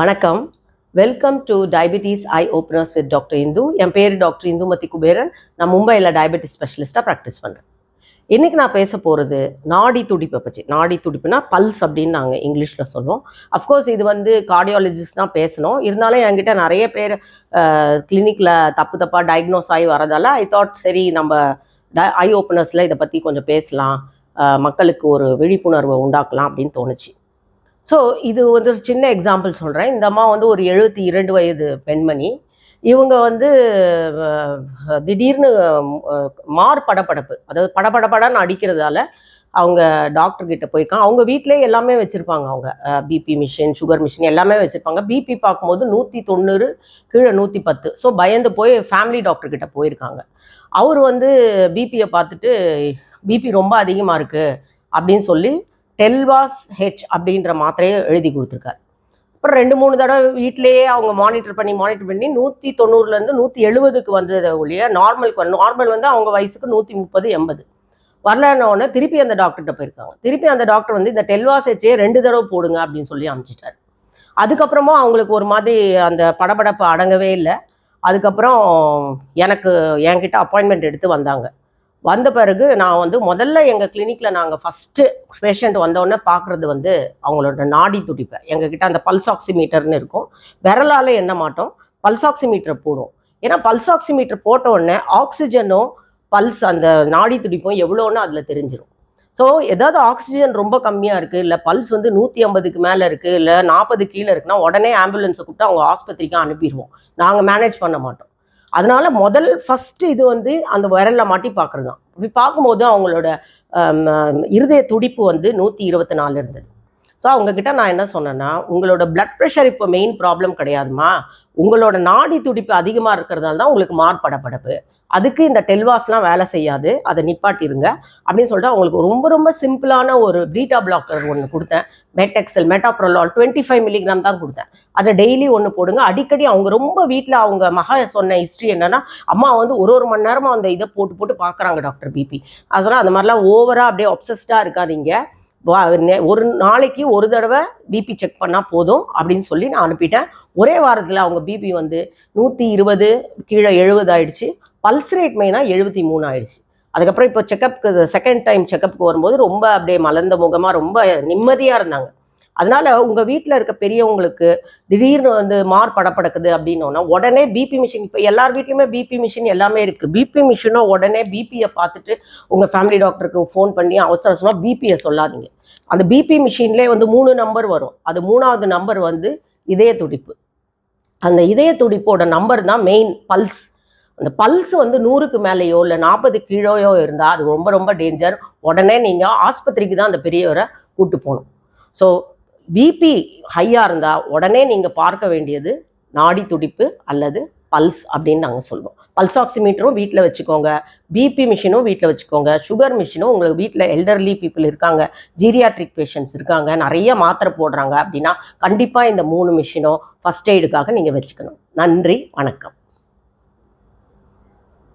வணக்கம். Welcome to diabetes eye openers with doctor Indu என் பேர் doctor Indumathi Kuberan நான் மும்பையில் டயபெட்டிஸ் ஸ்பெஷலிஸ்ட்டாக ப்ராக்டிஸ் பண்ணுறேன் இன்றைக்கி நான் பேச போகிறது நாடி துடிப்பை பற்றி நாடி துடிப்புனா பல்ஸ் அப்படின்னு நாங்கள் இங்கிலீஷில் சொல்லுவோம் அஃப்கோர்ஸ் இது வந்து கார்டியாலஜிஸ்ட் தான் பேசணும். இருந்தாலும் என்கிட்ட நிறைய பேர் கிளினிக்கில் தப்பு தப்பாக டயக்னோஸ் ஆகி வரதால ஐ தாட் சரி நம்ம ட ஐ ஓப்பனர்ஸில் இதை பற்றி கொஞ்சம் பேசலாம். மக்களுக்கு ஒரு விழிப்புணர்வை உண்டாக்கலாம் அப்படின்னு தோணுச்சு. ஸோ இது வந்து ஒரு சின்ன எக்ஸாம்பிள் சொல்கிறேன் இந்த அம்மா வந்து ஒரு எழுபத்தி இரண்டு வயது பெண்மணி. இவங்க வந்து திடீர்னு மார் படபடப்பு அதாவது படபடபடன்னு அடிக்கிறதால அவங்க டாக்டர் கிட்ட போயிருக்காங்க அவங்க வீட்டிலே எல்லாமே வச்சுருப்பாங்க அவங்க. பிபி மிஷின் சுகர் மிஷின் எல்லாமே வச்சுருப்பாங்க. பிபி பார்க்கும்போது நூற்றி தொண்ணூறு கீழே நூற்றி பத்து. ஸோ பயந்து போய் ஃபேமிலி டாக்டர் கிட்ட போயிருக்காங்க. அவர் வந்து பிபியை பார்த்துட்டு பிபி ரொம்ப அதிகமாக இருக்குது அப்படின்னு சொல்லி டெல்வாஸ் ஹெச் அப்படின்ற மாத்திரையை எழுதி கொடுத்துருக்காரு. அப்புறம் ரெண்டு மூணு தடவை வீட்டிலேயே அவங்க மானிட்டர் பண்ணி மானிட்டர் பண்ணி நூற்றி தொண்ணூறுலேருந்து நூற்றி எழுபதுக்கு வந்ததை ஒழிய நார்மலுக்கு நார்மல் வந்து அவங்க வயசுக்கு நூற்றி முப்பது எண்பது வரலன்னொடனே திருப்பி அந்த டாக்டர்கிட்ட போயிருக்காங்க. திருப்பி அந்த டாக்டர் வந்து இந்த டெல்வாஸ் ஹெச்சே ரெண்டு தடவை போடுங்க அப்படின்னு சொல்லி அனுப்பிச்சிட்டாரு. அதுக்கப்புறமா அவங்களுக்கு ஒரு மாதிரி அந்த படபடப்பு அடங்கவே இல்லை. அதுக்கப்புறம் எனக்கு என்கிட்ட அப்பாயின்மெண்ட் எடுத்து வந்தாங்க. வந்த பிறகு நான் வந்து முதல்ல எங்கள் கிளினிக்கில் நாங்கள் ஃபஸ்ட்டு பேஷண்ட் வந்தோடனே பார்க்குறது வந்து அவங்களோட நாடி துடிப்பை. எங்ககிட்ட அந்த பல்ஸ் ஆக்சிமீட்டர்னு இருக்கும். விரலால் எண்ண மாட்டோம். பல்ஸ் ஆக்சிமீட்டர் போடுவோம். ஏன்னா பல்ஸ் ஆக்சிமீட்டர் போட்ட உடனே ஆக்சிஜனும் பல்ஸ் அந்த நாடி துடிப்பும் எவ்வளோன்னு அதில் தெரிஞ்சிடும் ஸோ ஏதாவது ஆக்சிஜன் ரொம்ப கம்மியாக இருக்குது இல்லை பல்ஸ் வந்து நூற்றி ஐம்பதுக்கு மேலே இருக்குது இல்லை நாற்பது கீழே இருக்குன்னா உடனே ஆம்புலன்ஸை கூப்பிட்டு அவங்க ஆஸ்பத்திரிக்கு அனுப்பிடுவோம். நாங்கள் மேனேஜ் பண்ண மாட்டோம். அதனால முதல் ஃபர்ஸ்ட் இது வந்து அந்த விரலில் மாட்டி பார்க்கறது தான் இப்படி பார்க்கும்போது அவங்களோட இருதய துடிப்பு வந்து நூற்றி இருபத்தி நாலு இருந்தது. ஸோ அவங்கக்கிட்ட நான் என்ன சொன்னேன்னா உங்களோட பிளட் ப்ரெஷர் இப்போ மெயின் ப்ராப்ளம் கிடையாதுமா? உங்களோட நாடி துடிப்பு அதிகமாக இருக்கிறதால தான் உங்களுக்கு மார்படப்படப்பு அதுக்கு இந்த டெல்வாஸ்லாம் வேலை செய்யாது. அதை நிப்பாட்டிருங்க. அப்படின்னு சொல்லிட்டு அவங்களுக்கு ரொம்ப ரொம்ப சிம்பிளான ஒரு பீட்டா பிளாக்கர் ஒன்று கொடுத்தேன். Met XL metoprolol twenty five milligram தான் கொடுத்தேன். அதை டெய்லி ஒன்று போடுங்க. அடிக்கடி அவங்க ரொம்ப வீட்டில் அவங்க மகா சொன்ன ஹிஸ்ட்ரி என்னன்னா அம்மா வந்து ஒரு ஒரு மணி நேரமாக அந்த இதை போட்டு போட்டு பார்க்குறாங்க டாக்டர் பிபி அதனால் அந்த மாதிரிலாம் ஓவராக அப்படியே அப்சஸ்டாக இருக்காதீங்க. ஒரு நாளைக்கு ஒரு தடவை பிபி செக் பண்ணால் போதும் அப்படின்னு சொல்லி நான் அனுப்பிட்டேன். ஒரே வாரத்தில் அவங்க பிபி வந்து நூற்றி இருபது கீழே எழுபது ஆயிடுச்சு. பல்ஸ் ரேட் மெயினாக எழுபத்தி மூணு ஆயிடுச்சு. அதுக்கப்புறம் இப்போ செக்கப்புக்கு செகண்ட் டைம் செக்கப்புக்கு வரும்போது ரொம்ப அப்படியே மலர்ந்த முகமாக ரொம்ப நிம்மதியாக இருந்தாங்க. அதனால உங்கள் வீட்டில் இருக்க பெரியவங்களுக்கு திடீர்னு வந்து மார் படப்படக்குது அப்படின்னோன்னா உடனே பிபி மிஷின் இப்போ எல்லார் வீட்லையுமே பிபி மிஷின் எல்லாமே இருக்குது பிபி மிஷினோ உடனே பிபியை பார்த்துட்டு உங்கள் ஃபேமிலி டாக்டருக்கு ஃபோன் பண்ணி அவசர அவசரமாக பிபியை சொல்லாதீங்க. அந்த பிபி மிஷின்லேயே வந்து மூணு நம்பர் வரும். அது மூணாவது நம்பர் வந்து இதய துடிப்பு. அந்த இதய துடிப்போட நம்பர் தான் மெயின் பல்ஸ் அந்த பல்ஸ் வந்து நூறுக்கு மேலேயோ இல்லை நாற்பது கீழோயோ இருந்தால் அது ரொம்ப ரொம்ப டேஞ்சர் உடனே நீங்கள் ஆஸ்பத்திரிக்கு தான் அந்த பெரியவரை கூட்டு போகணும். ஸோ பிபி ஹையாக இருந்தால் உடனே நீங்கள் பார்க்க வேண்டியது நாடி துடிப்பு அல்லது பல்ஸ் அப்படின்னு நாங்கள் சொல்லுவோம். பல்ஸ் ஆக்சிமீட்டரும் வீட்டில் வச்சுக்கோங்க. பிபி மிஷினும் வீட்டில் வச்சுக்கோங்க. சுகர் மிஷினும் உங்களுக்கு வீட்டில் எல்டர்லி பீப்புள் இருக்காங்க. ஜீரியாட்ரிக் பேஷண்ட்ஸ் இருக்காங்க. நிறைய மாத்திரை போடுறாங்க அப்படின்னா கண்டிப்பாக இந்த மூணு மிஷினும் ஃபஸ்ட் எய்டுக்காக நீங்கள் வச்சுக்கணும். நன்றி வணக்கம்.